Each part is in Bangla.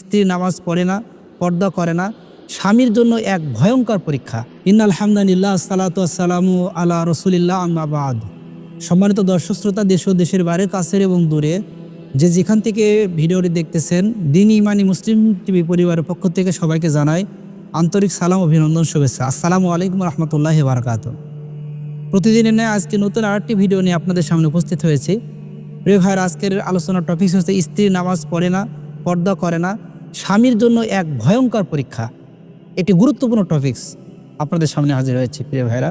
স্ত্রী নামাজ পড়ে না, পর্দা করে না। স্বামীর জন্য এক ভয়ঙ্কর পরীক্ষা। ইন আলহামদুলিল্লাহ সালাতামু আলা রসুলিল্লাহ আম্মাবাদ সম্মানিত দর্শক শ্রোতা, দেশ ও দেশের বাইরে কাছের এবং দূরে, যে যেখান থেকে ভিডিওটি দেখতেছেন, দিন ইমানি মুসলিম টিভি পরিবারের পক্ষ থেকে সবাইকে জানাই আন্তরিক সালাম, অভিনন্দন, শুভেচ্ছা। আসসালামু আলাইকুম রহমতুল্লাহ বারকাত প্রতিদিনের ন্যায় আজকে নতুন আরেকটি ভিডিও নিয়ে আপনাদের সামনে উপস্থিত হয়েছে। প্রিয় ভাইয়ের, আজকের আলোচনার টপিক হচ্ছে স্ত্রী নামাজ পড়ে না পর্দা করে না, স্বামীর জন্য এক ভয়ঙ্কর পরীক্ষা। একটি গুরুত্বপূর্ণ টপিকস আপনাদের সামনে হাজির হয়েছে, প্রিয় ভাইরা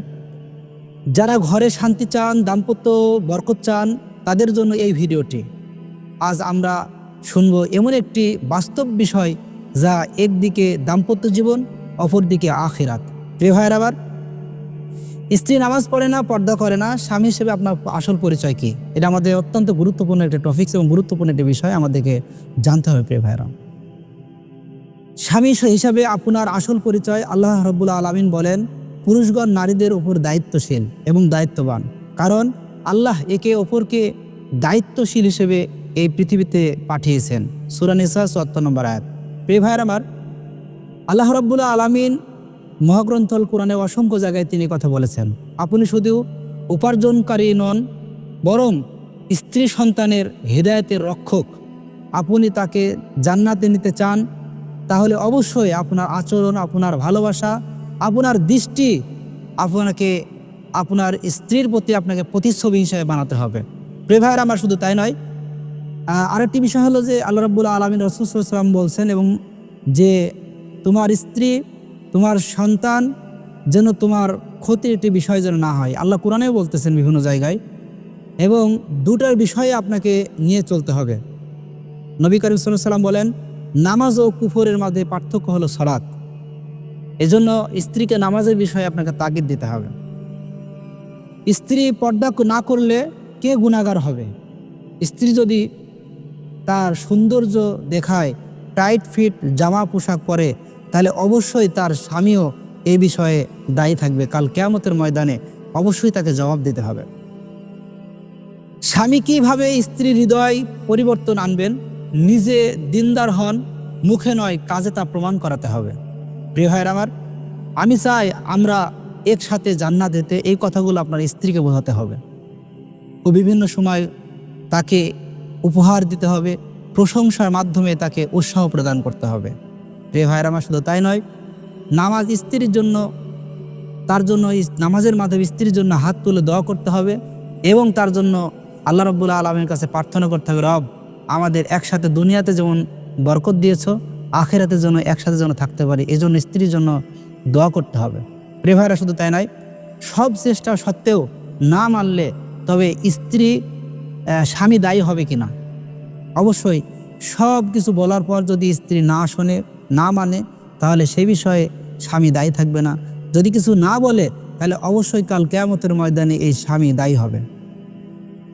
যারা ঘরে শান্তি চান, দাম্পত্য বরকত চান, তাদের জন্য এই ভিডিওটি। আজ আমরা শুনব এমন একটি বাস্তব বিষয় যা একদিকে দাম্পত্য জীবন, অপরদিকে আখিরাত। প্রিয় ভাইয়ের, আবার স্ত্রী নামাজ পড়ে না, পর্দা করে না, স্বামী হিসেবে আপনার আসল পরিচয় কি? এটা আমাদের অত্যন্ত গুরুত্বপূর্ণ একটা টপিকস এবং গুরুত্বপূর্ণ একটি বিষয় আমাদেরকে জানতে হবে, প্রিয় ভাইরা স্বামী হিসাবে আপনার আসল পরিচয় আল্লাহ রব্বুল আলমিন বলেন, পুরুষগণ নারীদের উপর দায়িত্বশীল এবং দায়িত্ববান। কারণ আল্লাহ একে অপরকে দায়িত্বশীল হিসেবে এই পৃথিবীতে পাঠিয়েছেন। সুরানিসা চুয়াত্তর নম্বর আয়াত। প্রিয় ভাইয়ের আমার, আল্লাহ রব্বুল্লাহ আলমিন মহাগ্রন্থল কোরআনে অসংখ্য জায়গায় তিনি কথা বলেছেন। আপনি শুধু উপার্জনকারী নন, বরং স্ত্রী সন্তানের হৃদায়তের রক্ষক। আপনি তাকে জান্নাতে নিতে চান, তাহলে অবশ্যই আপনার আচরণ, আপনার ভালোবাসা, আপনার দৃষ্টি আপনাকে, আপনার স্ত্রীর প্রতি আপনাকে প্রতিচ্ছবি হিসেবে বানাতে হবে। প্রেভায়ের আমার শুধু তাই নয় আরেকটি বিষয় হলো যে আল্লাহ রাবুল্লাহ আলমিন রসুলাম বলছেন, এবং যে তোমার স্ত্রী তোমার সন্তান যেন তোমার ক্ষতির একটি বিষয় যেন না হয়। আল্লাহ কোরআনেও বলতেছেন বিভিন্ন জায়গায়, এবং দুটার বিষয়ে আপনাকে নিয়ে চলতে হবে। নবী করিম সাল্লাম বলেন, নামাজ ও কুফরের মাঝে পার্থক্য হলো সলাৎ। এজন্য স্ত্রীকে নামাজের বিষয়ে আপনাকে তাগিদ দিতে হবে। স্ত্রী পর্দা না করলে কে গুণাগার হবে? স্ত্রী যদি তার সৌন্দর্য দেখায়, টাইট ফিট জামা পোশাক পরে তাহলে অবশ্যই তার স্বামীও এই বিষয়ে দায়ী থাকবে। কাল কেয়ামতের ময়দানে অবশ্যই তাকে জবাব দিতে হবে। স্বামী কীভাবে স্ত্রীর হৃদয় পরিবর্তন আনবেন? নিজে দিনদার হন, মুখে নয়, কাজে তা প্রমাণ করাতে হবে। প্রিয় ভাইয়ের আমার, আমি চাই আমরা একসাথে জান্নাত দিতে এই কথাগুলো আপনার স্ত্রীকে বোঝাতে হবে। ও বিভিন্ন সময় তাকে উপহার দিতে হবে, প্রশংসার মাধ্যমে তাকে উৎসাহ প্রদান করতে হবে। প্রিয় ভাইয়ের, আমার শুধু তাই নয়, নামাজ স্ত্রীর জন্য, তার জন্য নামাজের মাধ্যমে স্ত্রীর জন্য হাত তুলে দোয়া করতে হবে এবং তার জন্য আল্লাহ রব্বুল্লাহ আলমের কাছে প্রার্থনা করতে হবে, রব, আমাদের একসাথে দুনিয়াতে যেমন বরকত দিয়েছ, আখেরাতে যেন একসাথে যেন থাকতে পারি এই জন্য স্ত্রীর জন্য দোয়া করতে হবে। প্রিয় ভাইরা শুধু তাই নয়, সব চেষ্টা সত্ত্বেও না মানলে তবে স্ত্রী স্বামী দায়ী হবে কিনা? অবশ্যই সব কিছু বলার পর যদি স্ত্রী না শোনে না মানে তাহলে সে বিষয়ে স্বামী দায়ী থাকবে না। যদি কিছু না বলে, তাহলে অবশ্যই কাল কেয়ামতের ময়দানে এই স্বামী দায়ী হবে।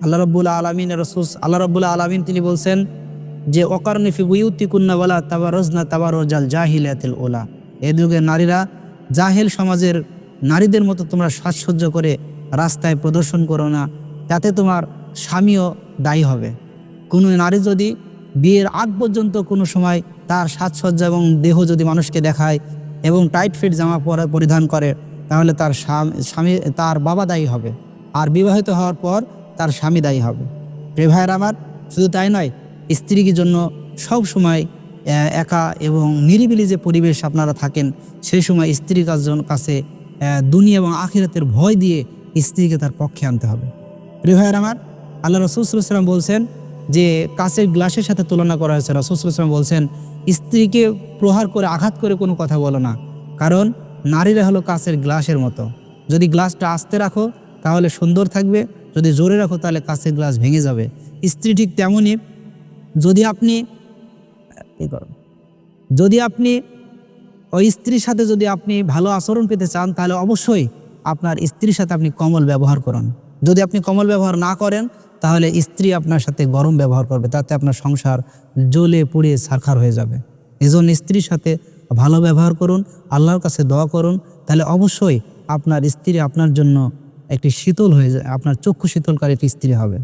আল্লাহ রব্বুল্লা আলমিন রসুস আল্লাহ রব্বুল্লা আলমিন তিনি বলছেন যে অকারণিফি বুয়ুতি কুন্নাওয়ালা তাবার রজনা তাবার রজাল জাহিলাতিল ওলা এ যুগে নারীরা, জাহেল সমাজের নারীদের মতো তোমরা সাজসজ্জ করে রাস্তায় প্রদর্শন করো না, তাতে তোমার স্বামীও দায়ী হবে। কোনো নারী যদি বিয়ের আগ পর্যন্ত কোনো সময় তার সাজসজ্জা এবং দেহ যদি মানুষকে দেখায় এবং টাইট ফিট জামা পরা পরিধান করে, তাহলে তার স্বামী তার বাবা দায়ী হবে। আর বিবাহিত হওয়ার পর তার স্বামী দায়ী হবে। প্রিয় ভাইয়ের আমার, শুধু তাই নয়, স্ত্রীর জন্য সব সময় একা এবং নিরিবিলি যে পরিবেশ আপনারা থাকেন, সেই সময় স্ত্রীর কাজ- কাছে দুনিয়া এবং আখিরাতের ভয় দিয়ে স্ত্রীকে তার পক্ষে আনতে হবে। প্রিয় ভাইয়ের আমার, আল্লাহ রসুলাম বলছেন যে কাছের গ্লাসের সাথে তুলনা করা হয়েছে রসুলাম বলছেন, স্ত্রীকে প্রহার করে, আঘাত করে কোনো কথা বলো না। কারণ নারীরা হলো কাছের গ্লাসের মতো। যদি গ্লাসটা আস্তে রাখো, তাহলে সুন্দর থাকবে। যদি জোরে রাখো, তাহলে কাছের গ্লাস ভেঙে যাবে। স্ত্রী ঠিক তেমনই, যদি আপনি। যদি আপনি ওই স্ত্রীর সাথে যদি আপনি ভালো আচরণ পেতে চান, তাহলে অবশ্যই আপনার স্ত্রীর সাথে আপনি কমল ব্যবহার করুন। যদি আপনি কমল ব্যবহার না করেন, তাহলে স্ত্রী আপনার সাথে গরম ব্যবহার করবে, তাতে আপনার সংসার জ্বলে পুড়ে সারখার হয়ে যাবে। এজন্য স্ত্রীর সাথে ভালো ব্যবহার করুন, আল্লাহর কাছে দোয়া করুন, তাহলে অবশ্যই আপনার স্ত্রী আপনার জন্য একটি শীতল হয়ে যায়, আপনার চক্ষু শীতলকারী একটি স্ত্রী হবে।